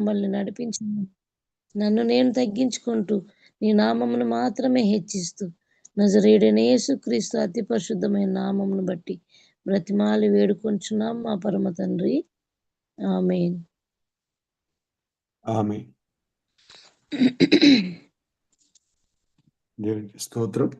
మమ్మల్ని నడిపించమని నన్ను నేను తగ్గించుకుంటూ నీ నామమును మాత్రమే హెచ్చిస్తూ నజరేడైన యేసుక్రీస్తు అతి పరిశుద్ధమైన నామమును బట్టి బ్రతిమాలి వేడుకొంచున్నాం మా పరమ తండ్రి. ఆమెన్. ఆమె దేవునికి స్తోత్రం.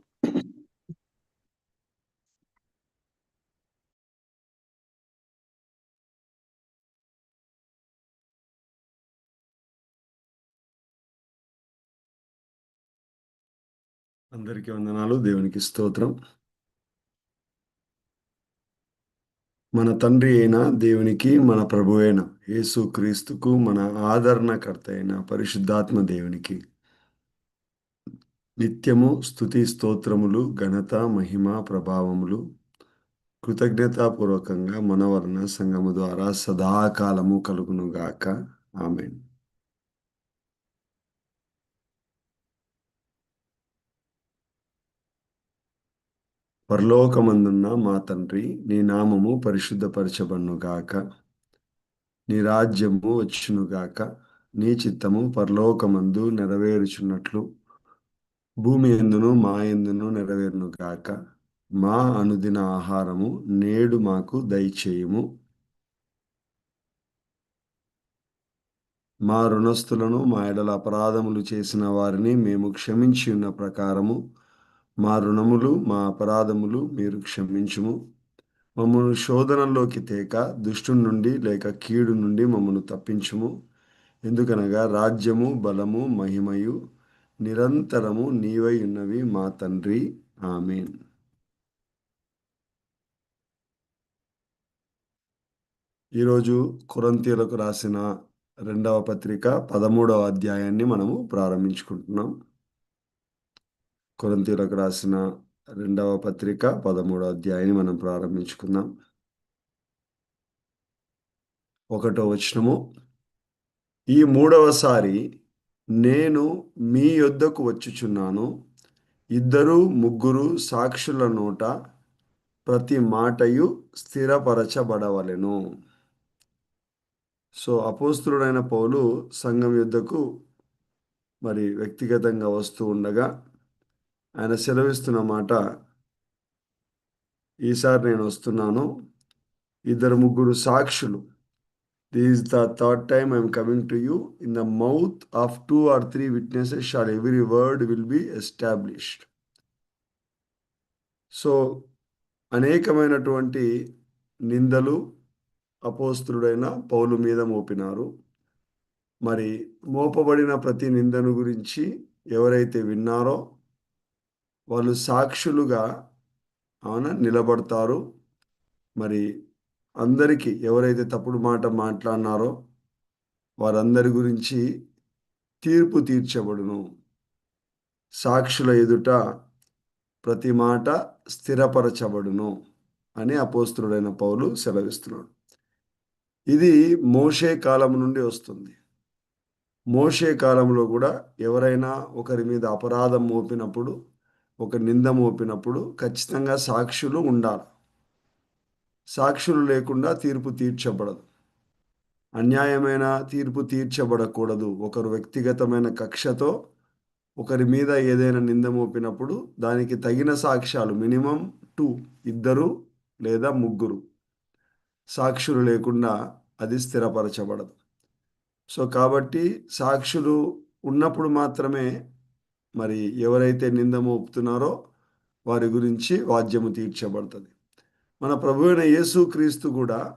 అందరికీ వందనాలు. దేవునికి స్తోత్రం. మన తండ్రి అయిన దేవునికి మన ప్రభు అయిన యేసు క్రీస్తుకు మన ఆదరణకర్త అయిన పరిశుద్ధాత్మ దేవునికి నిత్యము స్థుతి స్తోత్రములు ఘనత మహిమ ప్రభావములు కృతజ్ఞతాపూర్వకంగా మన వర్ణ సంగము ద్వారా సదాకాలము కలుగునుగాక. ఆమెను. పరలోకమందున్న మా తండ్రి నీ నామము పరిశుద్ధపరచబడునుగాక నీ రాజ్యము వచ్చునుగాక నీ చిత్తము పరలోకమందు నెరవేరుచున్నట్లు. భూమి ఎందును మా ఎందును నెరవేరునుగాక మా అనుదిన ఆహారము నేడు మాకు దయచేయము. మా రుణస్థులను మా ఎడల అపరాధములు చేసిన వారిని మేము క్షమించి ఉన్న ప్రకారము మా రుణములు మా అపరాధములు మీరు క్షమించుము. మమ్మను శోధనలోకి తేక దుష్టు నుండి లేక కీడు నుండి మమ్మను తప్పించుము. ఎందుకనగా రాజ్యము బలము మహిమయు నిరంతరము నీవై ఉన్నవి మా తండ్రి. ఆమెన్. ఈరోజు కురంతీలకు రాసిన రెండవ పత్రిక పదమూడవ అధ్యాయాన్ని మనము ప్రారంభించుకుంటున్నాం. కొరంతీలకు రాసిన రెండవ పత్రిక పదమూడవ అధ్యాయాన్ని మనం ప్రారంభించుకుందాం. ఒకటో వచనము. ఈ మూడవసారి నేను మీ యొద్దకు వచ్చుచున్నాను. ఇద్దరు ముగ్గురు సాక్షుల నోట ప్రతి మాటయు స్థిరపరచబడవలెను. సో అపోస్తుడైన పౌలు సంఘం యుద్ధకు మరి వ్యక్తిగతంగా వస్తూ ఉండగా ఆయన సెలవిస్తున్న మాట ఈసారి నేను వస్తున్నాను. ఇద్దరు ముగ్గురు సాక్షులు. This the third time I'm coming to you in the mouth of two or three witnesses shall every word will be established so అనేకమైనటువంటి నిందలు అపోస్తుడైన పౌలు మీద మోపినారు. మరి మోపబడిన ప్రతి నిందను గురించి ఎవరైతే విన్నారో వాళ్ళు సాక్షులుగా అవునా నిలబడతారు. మరి అందరికీ ఎవరైతే తప్పుడు మాట మాట్లాడినారో వారందరి గురించి తీర్పు తీర్చబడును. సాక్షుల ఎదుట ప్రతి మాట స్థిరపరచబడును అని అపోస్తుడైన పౌలు సెలవిస్తున్నాడు. ఇది మోషే కాలం నుండి వస్తుంది. మోషే కాలంలో కూడా ఎవరైనా ఒకరి మీద అపరాధం మోపినప్పుడు ఒక నింద మోపినప్పుడు ఖచ్చితంగా సాక్షులు ఉండాలి. సాక్షులు లేకుండా తీర్పు తీర్చబడదు. అన్యాయమైన తీర్పు తీర్చబడకూడదు. ఒకరు వ్యక్తిగతమైన కక్షతో ఒకరి మీద ఏదైనా నింద మోపినప్పుడు దానికి తగిన సాక్ష్యాలు మినిమం టూ ఇద్దరు లేదా ముగ్గురు. సాక్షులు లేకుండా అది స్థిరపరచబడదు. సో కాబట్టి సాక్షులు ఉన్నప్పుడు మాత్రమే మరి ఎవరైతే నింద మోపుతున్నారో వారి గురించి వాద్యము తీర్చబడుతుంది. మన ప్రభువైన అయిన యేసు క్రీస్తు కూడా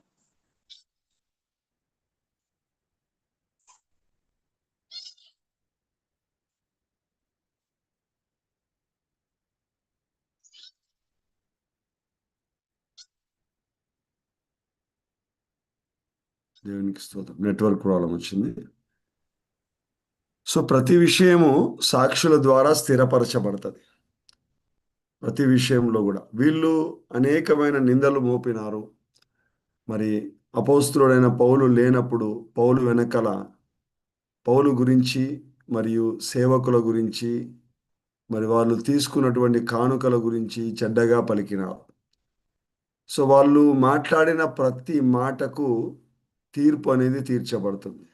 దేవునికి స్తోత్రం. నెట్వర్క్ ప్రాబ్లం వచ్చింది. సో ప్రతి విషయము సాక్షుల ద్వారా స్థిరపరచబడుతుంది. ప్రతి విషయంలో కూడా. వీళ్ళు అనేకమైన నిందలు మోపినారు. మరి అపోస్తుడైన పౌలు లేనప్పుడు పౌలు వెనకల పౌలు గురించి మరియు సేవకుల గురించి మరి వాళ్ళు తీసుకున్నటువంటి కానుకల గురించి చెడ్డగా పలికినారు. సో వాళ్ళు మాట్లాడిన ప్రతి మాటకు తీర్పు అనేది తీర్చబడుతుంది.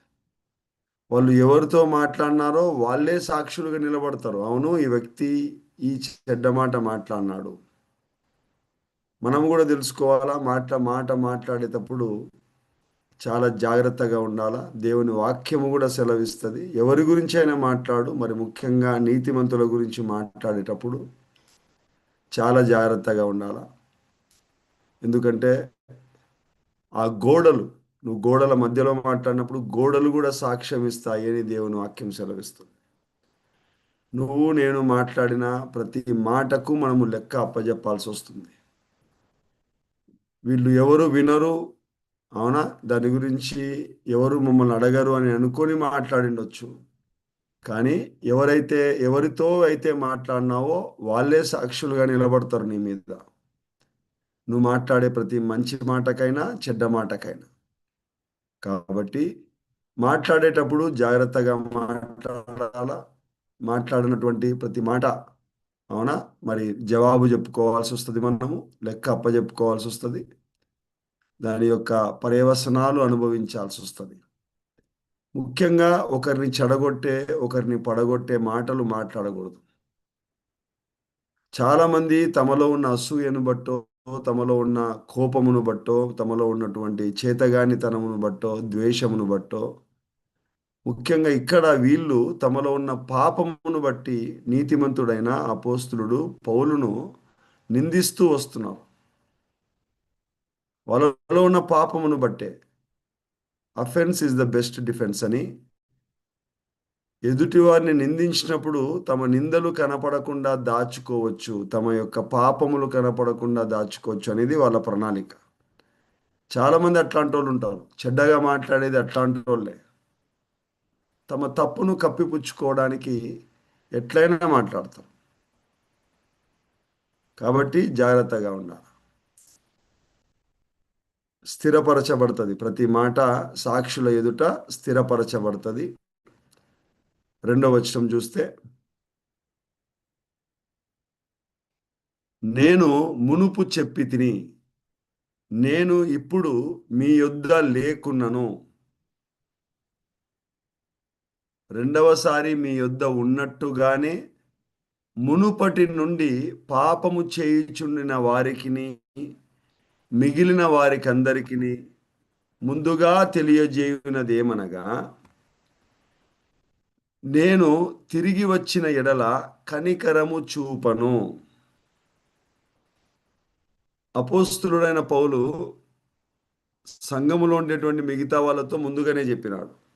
వాళ్ళు ఎవరితో మాట్లాడినారో వాళ్ళే సాక్షులుగా నిలబడతారు. అవును ఈ వ్యక్తి ఈ చెడ్డ మాట మాట్లాడినాడు. మనం కూడా తెలుసుకోవాలా? మాట మాట మాట్లాడేటప్పుడు చాలా జాగ్రత్తగా ఉండాలా? దేవుని వాక్యము కూడా సెలవిస్తుంది. ఎవరి గురించి అయినా మాట్లాడు మరి ముఖ్యంగా నీతిమంతుల గురించి మాట్లాడేటప్పుడు చాలా జాగ్రత్తగా ఉండాలా? ఎందుకంటే ఆ గోడలు నువ్వు గోడల మధ్యలో మాట్లాడినప్పుడు గోడలు కూడా సాక్ష్యం ఇస్తాయి అని దేవుని వాక్యం సెలవిస్తుంది. నువ్వు నేను మాట్లాడిన ప్రతి మాటకు మనము లెక్క అప్పజెప్పాల్సి వస్తుంది. వీళ్ళు ఎవరు వినరు అవునా? దాని గురించి ఎవరు మమ్మల్ని అడగరు అని అనుకొని మాట్లాడిండొచ్చు. కానీ ఎవరైతే ఎవరితో అయితే మాట్లాడినావో వాళ్ళే సాక్షులుగా నిలబడతారు నీ మీద. నువ్వు మాట్లాడే ప్రతి మంచి మాటకైనా చెడ్డ మాటకైనా. కాబట్టి మాట్లాడేటప్పుడు జాగ్రత్తగా మాట్లాడాలా? మాట్లాడినటువంటి ప్రతి మాట అవునా? మరి జవాబు చెప్పుకోవాల్సి వస్తుంది మనము లెక్క అప్పచెప్పుకోవాల్సి వస్తుంది. దాని యొక్క పర్యవసనాలు అనుభవించాల్సి వస్తుంది. ముఖ్యంగా ఒకరిని చెడగొట్టే ఒకరిని పడగొట్టే మాటలు మాట్లాడకూడదు. చాలామంది తమలో ఉన్న అసూయను బట్టో తమలో ఉన్న కోపమును బట్టో తమలో ఉన్నటువంటి చేతగానితనమును బట్టో ద్వేషమును బట్టో ముఖ్యంగా ఇక్కడ వీళ్ళు తమలో ఉన్న పాపమును బట్టి నీతిమంతుడైన అపోస్తులుడు పౌలును నిందిస్తూ వస్తున్నారు. వాళ్ళలో ఉన్న పాపమును బట్టే. Offence is the best defence అని ఎదుటివారిని నిందించినప్పుడు తమ నిందలు కనపడకుండా దాచుకోవచ్చు తమ యొక్క పాపములు కనపడకుండా దాచుకోవచ్చు అనేది వాళ్ళ ప్రణాళిక. చాలామంది అట్లాంటి వాళ్ళు ఉంటారు. చెడ్డగా మాట్లాడేది అట్లాంటి వాళ్ళే తమ తప్పును కప్పిపుచ్చుకోవడానికి ఎట్లయినా మాట్లాడతారు. కాబట్టి జాగ్రత్తగా ఉండాలి. స్థిరపరచబడుతుంది. ప్రతి మాట సాక్షుల ఎదుట స్థిరపరచబడుతుంది. రెండవ వచనం చూస్తే నేను మునుపు చెప్పి తిని నేను ఇప్పుడు మీ యొద్ద లేకున్నను. రెండవసారి మీ యొద్ద ఉన్నట్టుగానే మునుపటి నుండి పాపము చేయుచుండిన వారికిని మిగిలిన వారికి ముందుగా తెలియజేయునదేమనగా నేను తిరిగి వచ్చిన ఎడల కనికరము చూపను. అపోస్తులుడైన పౌలు సంఘములో ఉండేటువంటి మిగతా వాళ్ళతో ముందుగానే చెప్పినాడు.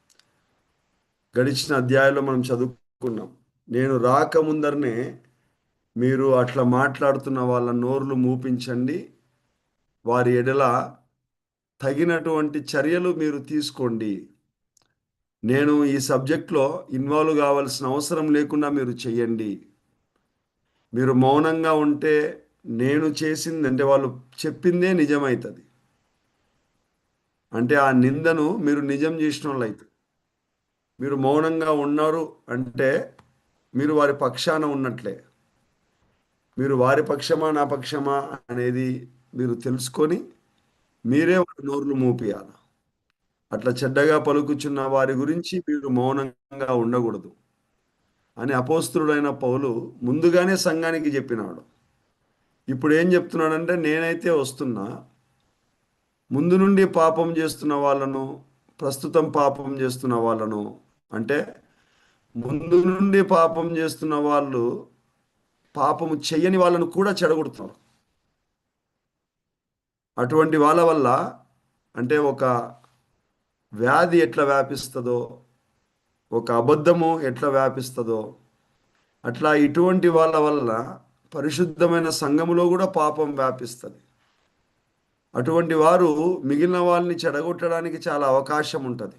గడిచిన అధ్యాయంలో మనం చదువుకున్నాం. నేను రాకముందరనే మీరు అట్లా మాట్లాడుతున్న వాళ్ళ నోర్లు మూపించండి. వారి ఎడల తగినటువంటి చర్యలు మీరు తీసుకోండి. నేను ఈ సబ్జెక్ట్లో ఇన్వాల్వ్ కావాల్సిన అవసరం లేకుండా మీరు చెయ్యండి. మీరు మౌనంగా ఉంటే నేను చేసింది అంటే వాళ్ళు చెప్పిందే నిజమవుతుంది అంటే ఆ నిందను మీరు నిజం చేసిన వాళ్ళు అవుతుంది మీరు మౌనంగా ఉన్నారు అంటే మీరు వారి పక్షాన ఉన్నట్లే. మీరు వారి పక్షమా నా పక్షమా అనేది మీరు తెలుసుకొని మీరే వారి నోర్లు మూపియాలి? అట్లా చెడ్డగా పలుకుచున్న వారి గురించి మీరు మౌనంగా ఉండకూడదు. అని అపోస్తుడైన పౌలు ముందుగానే సంఘానికి చెప్పినాడు. ఇప్పుడు ఏం చెప్తున్నాడంటే నేనైతే వస్తున్నా. ముందు నుండి పాపం చేస్తున్న వాళ్ళను ప్రస్తుతం పాపం చేస్తున్న వాళ్ళను అంటే ముందు నుండి పాపం చేస్తున్న వాళ్ళు పాపము చెయ్యని వాళ్ళను కూడా చెడగొడుతున్నారు. అటువంటి వాళ్ళ వల్ల అంటే ఒక వ్యాధి ఎట్లా వ్యాపిస్తుందో ఒక అబద్ధము ఎట్లా వ్యాపిస్తుందో అట్లా ఇటువంటి వాళ్ళ వల్ల పరిశుద్ధమైన సంఘములో కూడా పాపం వ్యాపిస్తుంది. అటువంటి వారు మిగిలిన వాళ్ళని చెడగొట్టడానికి చాలా అవకాశం ఉంటుంది.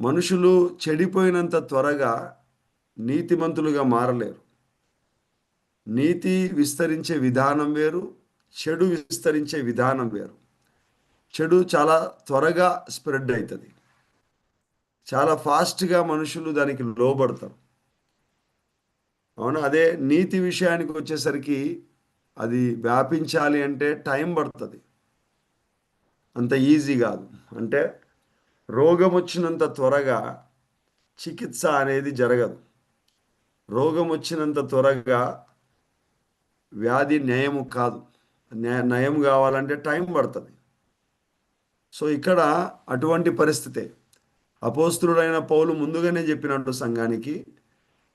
మనుషులు చెడిపోయినంత త్వరగా నీతిమంతులుగా మారలేరు. నీతి విస్తరించే విధానం వేరు చెడు విస్తరించే విధానం వేరు. చెడు చాలా త్వరగా స్ప్రెడ్ అవుతుంది చాలా ఫాస్ట్గా మనుషులు దానికి లోబడతారు. అవును? అదే నీతి విషయానికి వచ్చేసరికి అది వ్యాపించాలి అంటే టైం పడుతుంది. అంత ఈజీ కాదు. అంటే రోగం వచ్చినంత త్వరగా చికిత్స అనేది జరగదు. రోగం వచ్చినంత త్వరగా వ్యాధి నయము కాదు. నయం కావాలంటే టైం పడుతుంది. సో ఇక్కడ అటువంటి పరిస్థితే అపోస్తుడైన పౌలు ముందుగానే చెప్పినట్టు సంఘానికి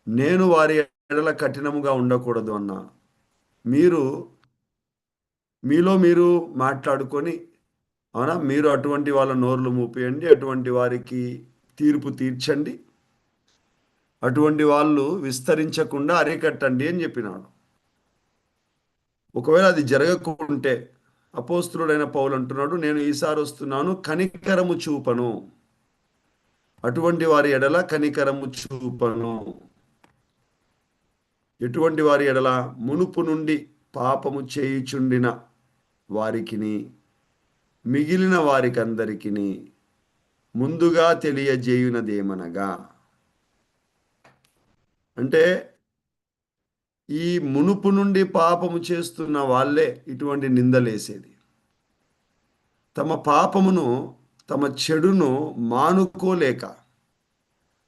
నేను వారి ఎడల కఠినముగా ఉండకూడదు అన్న. మీరు మీలో మీరు మాట్లాడుకొని అవునా? మీరు అటువంటి వాళ్ళ నోర్లు మూపేయండి అటువంటి వారికి తీర్పు తీర్చండి. అటువంటి వాళ్ళు విస్తరించకుండా అరికట్టండి అని చెప్పినాడు. ఒకవేళ అది జరగకుంటే అపోస్తుడైన పౌలు అంటున్నాడు నేను ఈసారి వస్తున్నాను కనికరము చూపను. అటువంటి వారి ఎడల కనికరము చూపను. ఎటువంటి వారి ఎడల? మునుపు నుండి పాపము చేయుచుండిన వారికిని మిగిలిన వారికందరికిని ముందుగా తెలియజేయునదేమనగా. అంటే ఈ మునుపు నుండి పాపము చేస్తున్న వాళ్ళే ఇటువంటి నిందలేసేది. తమ పాపమును తమ చెడును మానుకోలేక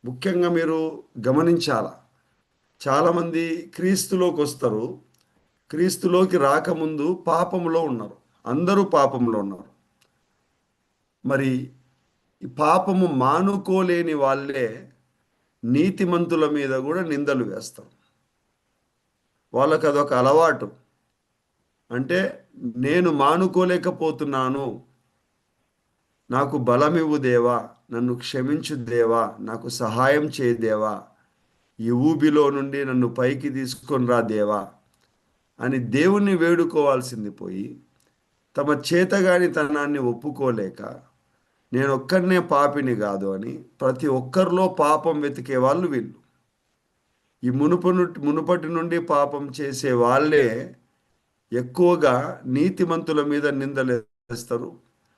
ముఖ్యంగా మీరు గమనించాల చాలామంది క్రీస్తులోకి వస్తారు క్రీస్తులోకి రాకముందు పాపములో ఉన్నారు అందరూ పాపంలో ఉన్నారు. మరి ఈ పాపము మానుకోలేని వాళ్ళే నీతిమంతుల మీద కూడా నిందలు వేస్తారు. వాళ్ళకి అదొక అలవాటు. అంటే నేను మానుకోలేకపోతున్నాను. నాకు బలమివ్వు దేవా నన్ను క్షమించు దేవా నాకు సహాయం చేయి దేవా ఈ ఊబిలో నుండి నన్ను పైకి తీసుకొని రా దేవా అని దేవుణ్ణి వేడుకోవాల్సింది పోయి తమ చేతగాని తనాన్ని ఒప్పుకోలేక నేను ఒక్కరినే పాపిని కాదు అని ప్రతి ఒక్కరిలో పాపం వెతికే వాళ్ళు వీళ్ళు. ఈ మునుపు మునుపటి నుండి పాపం చేసే వాళ్ళే ఎక్కువగా నీతిమంతుల మీద నిందలేస్తారు.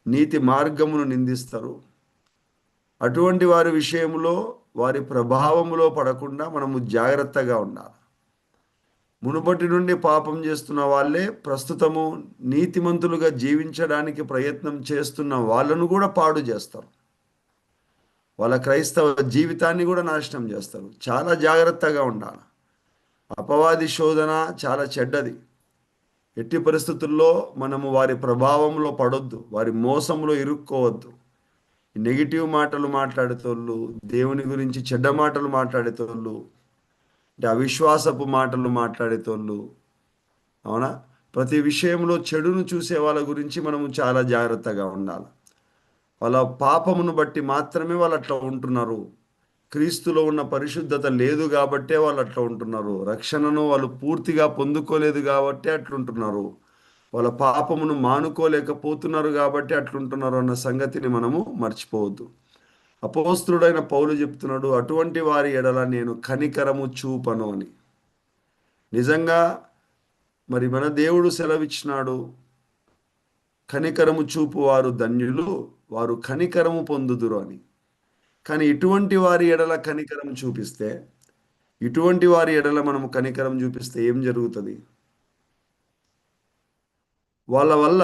నీతి మార్గమును నిందిస్తారు. అటువంటి వారి విషయంలో వారి ప్రభావములో పడకుండా మనము జాగ్రత్తగా ఉండాలి. మునుపటి నుండి పాపం చేస్తున్న వాళ్ళే ప్రస్తుతము నీతిమంతులుగా జీవించడానికి ప్రయత్నం చేస్తున్న వాళ్ళను కూడా పాడు చేస్తారు. వాళ్ళ క్రైస్తవ జీవితాన్ని కూడా నాశనం చేస్తారు. చాలా జాగ్రత్తగా ఉండాలి. అపవాది శోధన చాలా చెడ్డది. ఎట్టి పరిస్థితుల్లో మనము వారి ప్రభావంలో పడొద్దు. వారి మోసంలో ఇరుక్కోవద్దు. నెగిటివ్ మాటలు మాట్లాడేతోళ్ళు దేవుని గురించి చెడ్డ మాటలు మాట్లాడేతోళ్ళు అంటే అవిశ్వాసపు మాటలు మాట్లాడేతోళ్ళు అవునా? ప్రతి విషయంలో చెడును చూసే వాళ్ళ గురించి మనము చాలా జాగ్రత్తగా ఉండాలి. వాళ్ళ పాపమును బట్టి మాత్రమే వాళ్ళు అట్లా ఉంటున్నారు. క్రీస్తులో ఉన్న పరిశుద్ధత లేదు కాబట్టే వాళ్ళు అట్లా ఉంటున్నారు. రక్షణను వాళ్ళు పూర్తిగా పొందుకోలేదు కాబట్టి అట్లుంటున్నారు. వాళ్ళ పాపమును మానుకోలేకపోతున్నారు కాబట్టి అట్లుంటున్నారు అన్న సంగతిని మనము మర్చిపోవద్దు. అపోస్తుడైన పౌలు చెప్తున్నాడు అటువంటి వారి ఎడల నేను కనికరము చూపను అని. నిజంగా మరి మన దేవుడు సెలవిచ్చినాడు కనికరము చూపు వారు ధన్యులు వారు కనికరము పొందుదురు అని. కానీ ఇటువంటి వారి ఎడల కనికరం చూపిస్తే ఇటువంటి వారి ఎడల మనము కనికరం చూపిస్తే ఏం జరుగుతుంది? వాళ్ళ వల్ల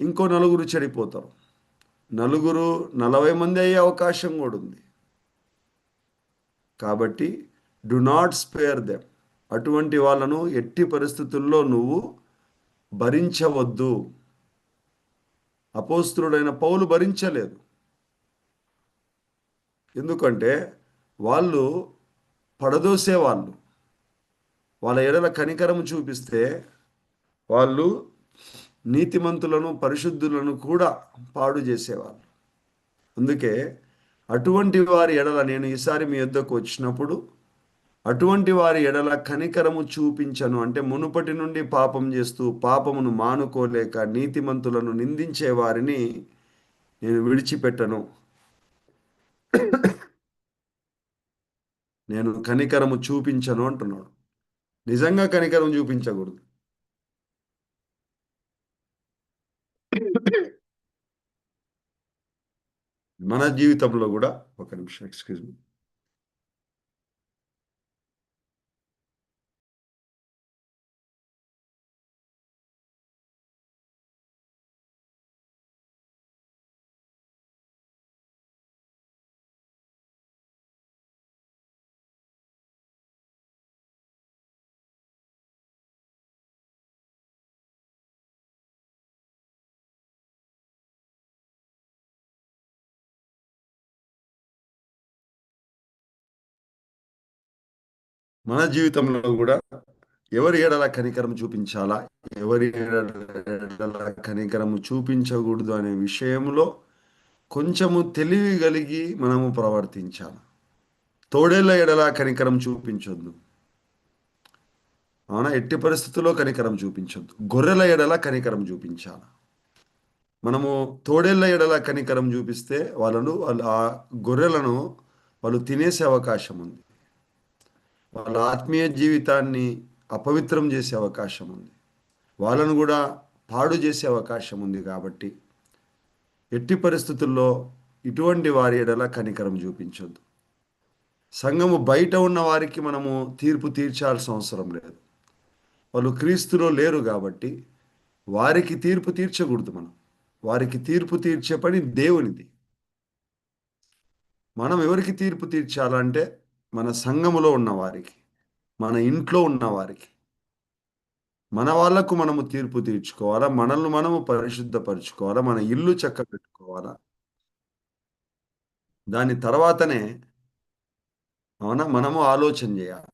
ఇంకో నలుగురు చెడిపోతారు. నలుగురు నలభై మంది అయ్యే అవకాశం కూడా ఉంది. కాబట్టి డు నాట్ స్పేర్ దెమ్ అటువంటి వాళ్ళను ఎట్టి పరిస్థితుల్లో నువ్వు భరించవద్దు. అపోస్తుడైన పౌలు భరించలేదు. ఎందుకంటే వాళ్ళు పడదోసే వాళ్ళు వాళ్ళ ఎడల కనికరం చూపిస్తే వాళ్ళు నీతిమంతులను పరిశుద్ధులను కూడా పాడు చేసేవాళ్ళు. అందుకే అటువంటి వారి ఎడల నేను ఈసారి మీ వద్దకు వచ్చినప్పుడు అటువంటి వారి ఎడల కనికరము చూపించను. అంటే మునుపటి నుండి పాపం చేస్తూ పాపమును మానుకోలేక నీతిమంతులను నిందించే వారిని నేను విడిచిపెట్టను. నేను కనికరము చూపించను అంటున్నాడు. నిజంగా కనికరం చూపించకూడదు. మన జీవితంలో కూడా ఒక నిమిషం ఎక్స్క్యూజ్ మీ మన జీవితంలో కూడా ఎవరి ఎడల కనికరం చూపించాలా? ఎవరి ఎడల కనికరం చూపించకూడదు అనే విషయంలో కొంచెము తెలివి కలిగి మనము ప్రవర్తించాలి. తోడేళ్ళ ఎడల కనికరం చూపించొద్దు. అవునా? ఎట్టి పరిస్థితుల్లో కనికరం చూపించొద్దు. గొర్రెల ఎడల కనికరం చూపించాలి. మనము తోడేళ్ళ ఎడల కనికరం చూపిస్తే వాళ్ళను వాళ్ళు ఆ గొర్రెలను వాళ్ళు తినేసే అవకాశం ఉంది. వాళ్ళ ఆత్మీయ జీవితాన్ని అపవిత్రం చేసే అవకాశం ఉంది. వాళ్ళను కూడా పాడు చేసే అవకాశం ఉంది కాబట్టి ఎట్టి పరిస్థితుల్లో ఇటువంటి వారి ఎడల కనికరం చూపించొద్దు. సంఘము బయట ఉన్న వారికి మనము తీర్పు తీర్చాల్సిన అవసరం లేదు. వాళ్ళు క్రీస్తులో లేరు కాబట్టి వారికి తీర్పు తీర్చకూడదు మనం. వారికి తీర్పు తీర్చే పని దేవునిది. మనం ఎవరికి తీర్పు తీర్చాలంటే మన సంఘములో ఉన్న వారికి మన ఇంట్లో ఉన్న వారికి మన వాళ్ళకు మనము తీర్పు తీర్చుకోవాలా? మనల్ని మనము పరిశుద్ధపరచుకోవాలా? మన ఇల్లు చక్క పెట్టుకోవాలా దాని తర్వాతనే అవునా? మనము ఆలోచన చేయాలి?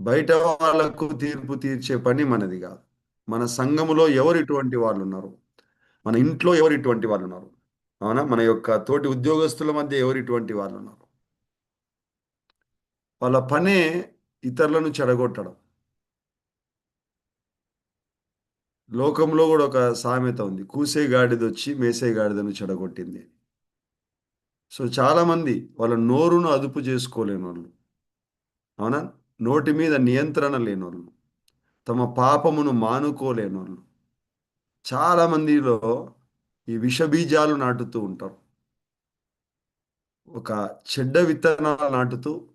బయట వాళ్ళకు తీర్పు తీర్చే పని మనది కాదు. మన సంఘములో ఎవరు ఇటువంటి వాళ్ళు ఉన్నారు మన ఇంట్లో ఎవరు ఇటువంటి వాళ్ళు ఉన్నారు అవునా? మన యొక్క తోటి ఉద్యోగస్తుల మధ్య ఎవరు ఇటువంటి వాళ్ళు ఉన్నారు? వాళ్ళ పనే ఇతరులను చెడగొట్టడం. లోకంలో కూడా ఒక సామెత ఉంది. కూసే గాడిదొచ్చి మేసే గాడిదను చెడగొట్టింది సో చాలామంది వాళ్ళ నోరును అదుపు చేసుకోలేని వాళ్ళు అవునా? నోటి మీద నియంత్రణ లేనోళ్ళు. తమ పాపమును మానుకోలేని వాళ్ళు చాలామందిలో ఈ విషబీజాలు నాటుతూ ఉంటారు. ఒక చెడ్డ విత్తనాలు నాటుతూ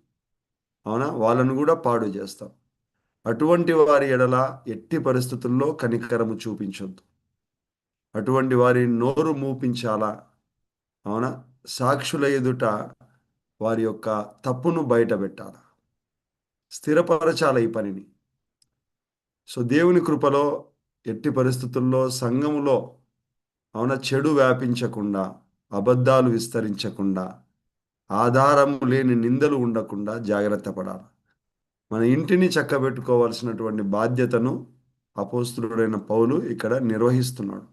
అవునా? వాళ్ళను కూడా పాడు చేస్తాం. అటువంటి వారి ఎడల ఎట్టి పరిస్థితుల్లో కనికరము చూపించొద్దు. అటువంటి వారి నోరు మూపించాలా? అవునా? సాక్షుల ఎదుట వారి యొక్క తప్పును బయట పెట్టాల? స్థిరపరచాల ఈ పనిని? సో దేవుని కృపలో ఎట్టి పరిస్థితుల్లో సంఘములో అవున? చెడు వ్యాపించకుండా అబద్ధాలు విస్తరించకుండా ఆధారము లేని నిందలు ఉండకుండా జాగ్రత్త పడాలి. మన ఇంటిని చక్కబెట్టుకోవాల్సినటువంటి బాధ్యతను అపోస్తుడైన పౌలు ఇక్కడ నిర్వహిస్తున్నాడు.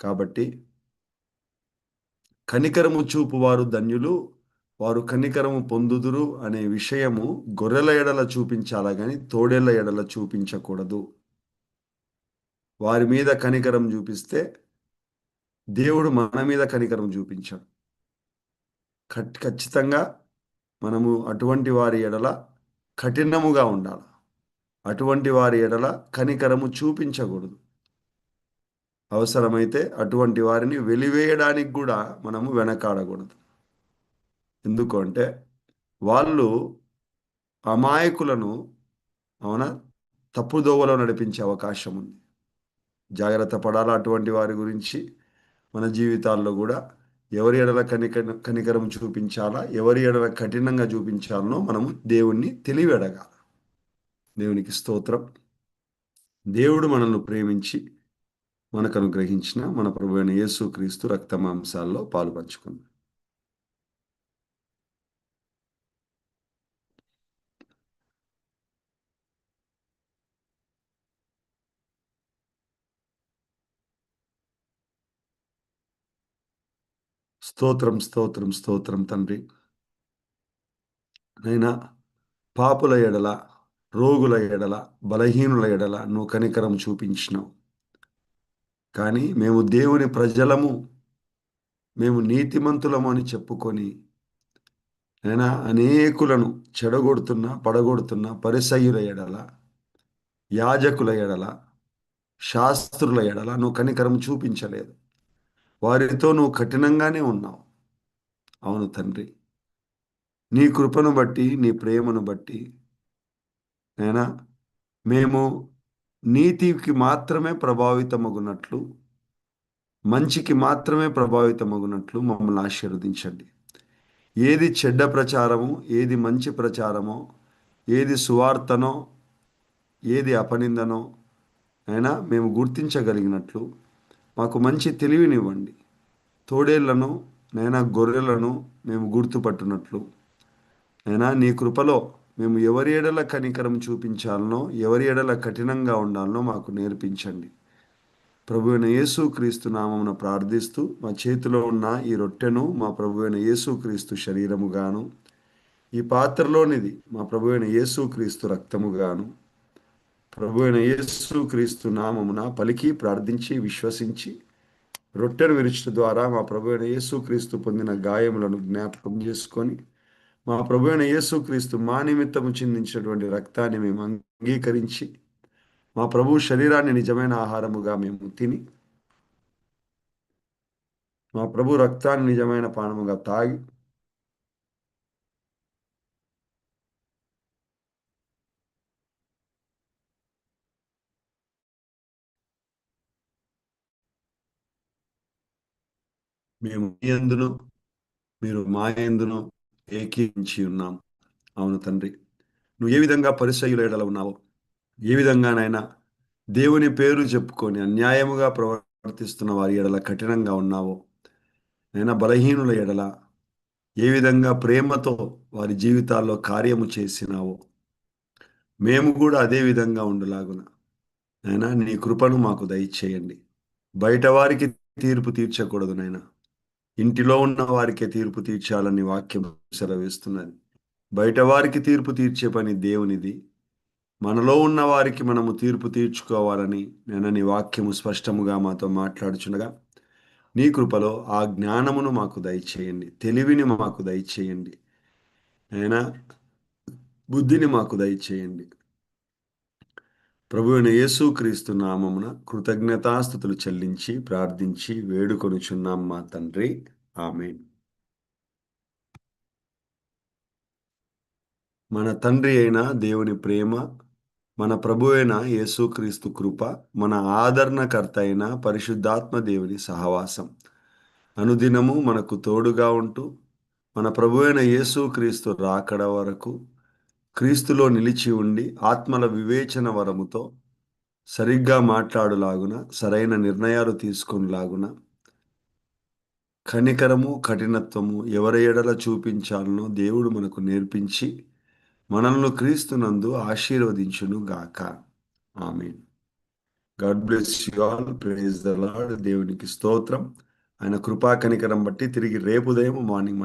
కాబట్టి కనికరము చూపు వారు ధన్యులు వారు కనికరము పొందుదురు అనే విషయము గొర్రెల ఎడల చూపించాలా కానీ తోడేళ్ళ ఎడల చూపించకూడదు. వారి మీద కనికరం చూపిస్తే దేవుడు మన మీద కనికరం చూపించాడు. ఖచ్చితంగా మనము అటువంటి వారి ఎడల కఠినముగా ఉండాలి. అటువంటి వారి ఎడల కనికరము చూపించకూడదు. అవసరమైతే అటువంటి వారిని వెలివేయడానికి కూడా మనము వెనకాడకూడదు. ఎందుకు అంటే వాళ్ళు అమాయకులను అవునా? తప్పుదోవలో నడిపించే అవకాశం ఉంది. జాగ్రత్త పడాలా అటువంటి వారి గురించి? మన జీవితాల్లో కూడా ఎవరి ఎడల కనిక కనికరం చూపించాలా ఎవరి ఎడల కఠినంగా చూపించాలనో మనము దేవుణ్ణి తెలివి అడగాల దేవునికి స్తోత్రం. దేవుడు మనల్ని ప్రేమించి మనకు అనుగ్రహించిన మన ప్రభు అయిన యేసు క్రీస్తు రక్తమాంసాల్లో పాలు పంచుకుందాం స్తోత్రం స్తోత్రం స్తోత్రం తండ్రి. నైనా పాపుల ఎడల రోగుల ఎడల బలహీనుల ఎడల నువ్వు కనికరం చూపించినావు. కానీ మేము దేవుని ప్రజలము మేము నీతిమంతులము అని చెప్పుకొని నైనా అనేకులను చెడగొడుతున్న పడగొడుతున్న పరిసయ్యుల ఎడల యాజకుల ఎడల శాస్త్రుల ఎడల నువ్వు కనికరం చూపించలేదు. వారితో నువ్వు కఠినంగానే ఉన్నావు. అవును తండ్రి. నీ కృపను బట్టి నీ ప్రేమను బట్టి నేనా మేము నీతికి మాత్రమే ప్రభావితమగునట్లు మంచికి మాత్రమే ప్రభావితమగునట్లు మమ్మల్ని ఆశీర్వదించండి. ఏది చెడ్డ ప్రచారము ఏది మంచి ప్రచారమో ఏది సువార్తనో ఏది అపనిందనో అయినా మేము గుర్తించగలిగినట్లు మాకు మంచి తెలివినివ్వండి. తోడేళ్ళను నైనా గొర్రెలను మేము గుర్తుపట్టునట్లు. నైనా నీ కృపలో మేము ఎవరి ఎడల కనికరం చూపించాలనో ఎవరి ఎడల కఠినంగా ఉండాలనో మాకు నేర్పించండి. ప్రభు అయిన నామమున ప్రార్థిస్తూ మా చేతిలో ఉన్న ఈ రొట్టెను మా ప్రభు అయిన యేసుక్రీస్తు శరీరముగాను ఈ పాత్రలోనిది మా ప్రభు అయిన యేసుక్రీస్తు రక్తముగాను ప్రభు అయిన యేసు క్రీస్తు నామమున పలికి ప్రార్థించి విశ్వసించి రొట్టెను విరుచట ద్వారా మా ప్రభు అయిన యేసు క్రీస్తు పొందిన గాయములను జ్ఞాపకం చేసుకొని మా ప్రభు అయిన యేసు క్రీస్తు మా నిమిత్తము చిందించినటువంటి రక్తాన్ని మేము అంగీకరించి మా ప్రభు శరీరాన్ని నిజమైన ఆహారముగా మేము తిని మా ప్రభు రక్తాన్ని నిజమైన పానముగా తాగి మేము ఎందును మీరు మా ఎందును ఉన్నాం. అవును తండ్రి. నువ్వు ఏ విధంగా పరిసయుల ఎడల ఉన్నావో ఏ విధంగానైనా దేవుని పేరు చెప్పుకొని అన్యాయముగా ప్రవర్తిస్తున్న వారి ఎడల కఠినంగా ఉన్నావో నైనా బలహీనుల ఎడల ఏ విధంగా ప్రేమతో వారి జీవితాల్లో కార్యము చేసినావో మేము కూడా అదే విధంగా ఉండలాగున. నైనా నీ కృపను మాకు దయచేయండి. బయట వారికి తీర్పు తీర్చకూడదు నైనా ఇంటిలో ఉన్న వారికే తీర్పు తీర్చాలని వాక్యం సెలవిస్తున్నది. బయట వారికి తీర్పు తీర్చే పని దేవునిది. మనలో ఉన్న వారికి మనము తీర్పు తీర్చుకోవాలని నేనని వాక్యము స్పష్టముగా మాతో మాట్లాడుచుండగా నీ కృపలో ఆ జ్ఞానమును మాకు దయచేయండి. తెలివిని మాకు దయచేయండి. అయినా బుద్ధిని మాకు దయచేయండి. ప్రభు అయిన యేసుక్రీస్తు నామమున కృతజ్ఞతాస్థుతులు చెల్లించి ప్రార్థించి వేడుకొనుచున్నాం మా తండ్రి. ఆమె మన తండ్రి అయిన దేవుని ప్రేమ మన ప్రభు అయిన యేసుక్రీస్తు కృప మన ఆదరణకర్త అయిన పరిశుద్ధాత్మ దేవుని సహవాసం. అనుదినము మనకు తోడుగా ఉంటూ మన ప్రభు అయిన యేసుక్రీస్తు రాకడ వరకు క్రీస్తులో నిలిచి ఉండి ఆత్మల వివేచన వరముతో సరిగ్గా మాట్లాడులాగున సరైన నిర్ణయాలు తీసుకునిలాగున కనికరము కఠినత్వము ఎవరి ఎడల చూపించాలనో దేవుడు మనకు నేర్పించి మనల్ని క్రీస్తునందు ఆశీర్వదించును గాక. ఆమె God bless you all. Praise the Lord. దేవునికి స్తోత్రం. ఆయన కృపా కనికరం బట్టి తిరిగి రేపు ఉదయం మార్నింగ్